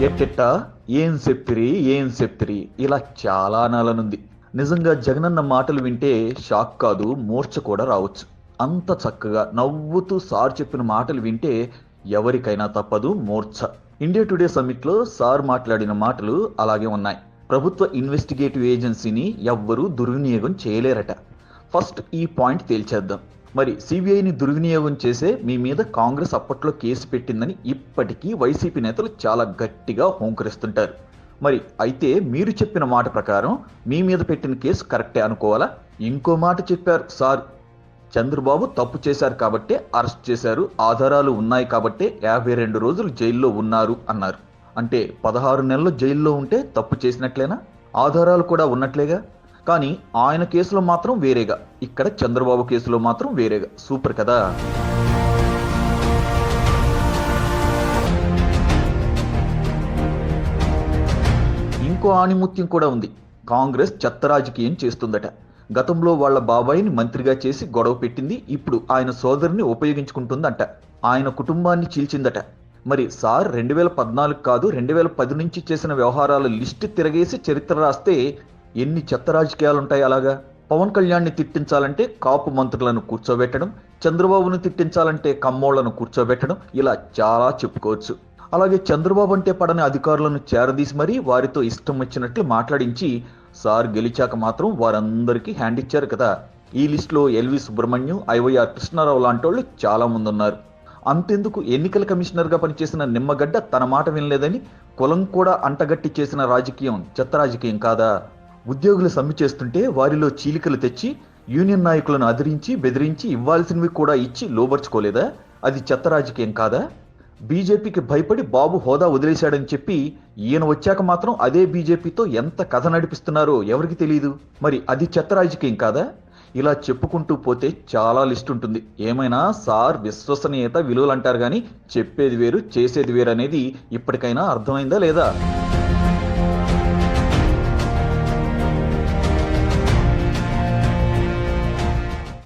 ఎట్టెట్టా ఏం చెప్తిరి? ఏం చెప్తిరి? ఇలా చాలా నాలనుంది. నిజంగా జగనన్న మాటలు వింటే షాక్ కాదు మూర్ఛ కూడా రావచ్చు. అంత చక్కగా నవ్వుతూ సార్ చెప్పిన మాటలు వింటే ఎవరికైనా తప్పదు మూర్ఛ ఇండియా టుడే సమ్మిట్లో సార్ మాట్లాడిన మాటలు అలాగే ఉన్నాయి. ప్రభుత్వ ఇన్వెస్టిగేటివ్ ఏజెన్సీని ఎవ్వరూ దుర్వినియోగం చేయలేరట. ఫస్ట్ ఈ పాయింట్ తేల్చేద్దాం. మరి సిబిఐని దుర్వినియోగం చేసే మీ మీద కాంగ్రెస్ అప్పట్లో కేసు పెట్టిందని ఇప్పటికీ వైసీపీ నేతలు చాలా గట్టిగా హోంకరిస్తుంటారు. మరి అయితే మీరు చెప్పిన మాట ప్రకారం మీ మీద పెట్టిన కేసు కరెక్టే అనుకోవాలా? ఇంకో మాట చెప్పారు సార్ చంద్రబాబు తప్పు చేశారు కాబట్టే అరెస్ట్ చేశారు ఆధారాలు ఉన్నాయి కాబట్టే యాభై రెండు రోజులు జైల్లో ఉన్నారు అన్నారు. అంటే పదహారు నెలలు జైల్లో ఉంటే తప్పు చేసినట్లేనా? ఆధారాలు కూడా ఉన్నట్లేగా? కానీ ఆయన కేసులో మాత్రం వేరేగా. ఇక్కడ చంద్రబాబు కేసులో మాత్రం వేరేగా. సూపర్ కదా. ఇంకో ఆణిముత్యం కూడా ఉంది. కాంగ్రెస్ చెత్త రాజకీయం చేస్తుందట. గతంలో వాళ్ళ బాబాయిని మంత్రిగా చేసి గొడవ పెట్టింది ఇప్పుడు ఆయన సోదరుని ఉపయోగించుకుంటుందంట. ఆయన కుటుంబాన్ని చీల్చిందట. మరి సార్ రెండు వేల పద్నాలుగు కాదు రెండు వేల పది నుంచి చేసిన వ్యవహారాల లిస్టు తిరగేసి చరిత్ర రాస్తే ఎన్ని చెత్త రాజకీయాలు ఉంటాయి అలాగా? పవన్ కళ్యాణ్ని తిట్టించాలంటే కాపు మంత్రులను కూర్చోబెట్టడం చంద్రబాబును తిట్టించాలంటే కమ్మోళ్ళను కూర్చోబెట్టడం ఇలా చాలా చెప్పుకోవచ్చు. అలాగే చంద్రబాబు అంటే పడని అధికారులను చేరదీసి మరీ వారితో ఇష్టం వచ్చినట్లు మాట్లాడించి సార్ గెలిచాక మాత్రం వారందరికీ హ్యాండ్ ఇచ్చారు కదా. ఈ లిస్టులో ఎల్వి సుబ్రహ్మణ్యం ఐవైఆర్ కృష్ణారావు లాంటి వాళ్ళు చాలా మంది ఉన్నారు. అంతెందుకు ఎన్నికల కమిషనర్గా పనిచేసిన నిమ్మగడ్డ తన మాట వినలేదని కులం కూడా అంటగట్టి చేసిన రాజకీయం చెత్త రాజకీయం కాదా? ఉద్యోగులు సమ్మె చేస్తుంటే వారిలో చీలికలు తెచ్చి యూనియన్ నాయకులను అదిరించి బెదిరించి ఇవ్వాల్సినవి కూడా ఇచ్చి లోబర్చుకోలేదా? అది చెత్త రాజకీయం కాదా? బీజేపీకి భయపడి బాబు హోదా వదిలేశాడని చెప్పి ఈయన వచ్చాక మాత్రం అదే బీజేపీతో ఎంత కథ నడిపిస్తున్నారో ఎవరికి తెలియదు మరి అది చెత్త రాజకీయం కాదా? ఇలా చెప్పుకుంటూ పోతే చాలా లిస్ట్ ఉంటుంది. ఏమైనా సార్ విశ్వసనీయత విలువలు అంటారు కానీ చెప్పేది వేరు చేసేది వేరు అనేది ఇప్పటికైనా అర్థమైందా లేదా?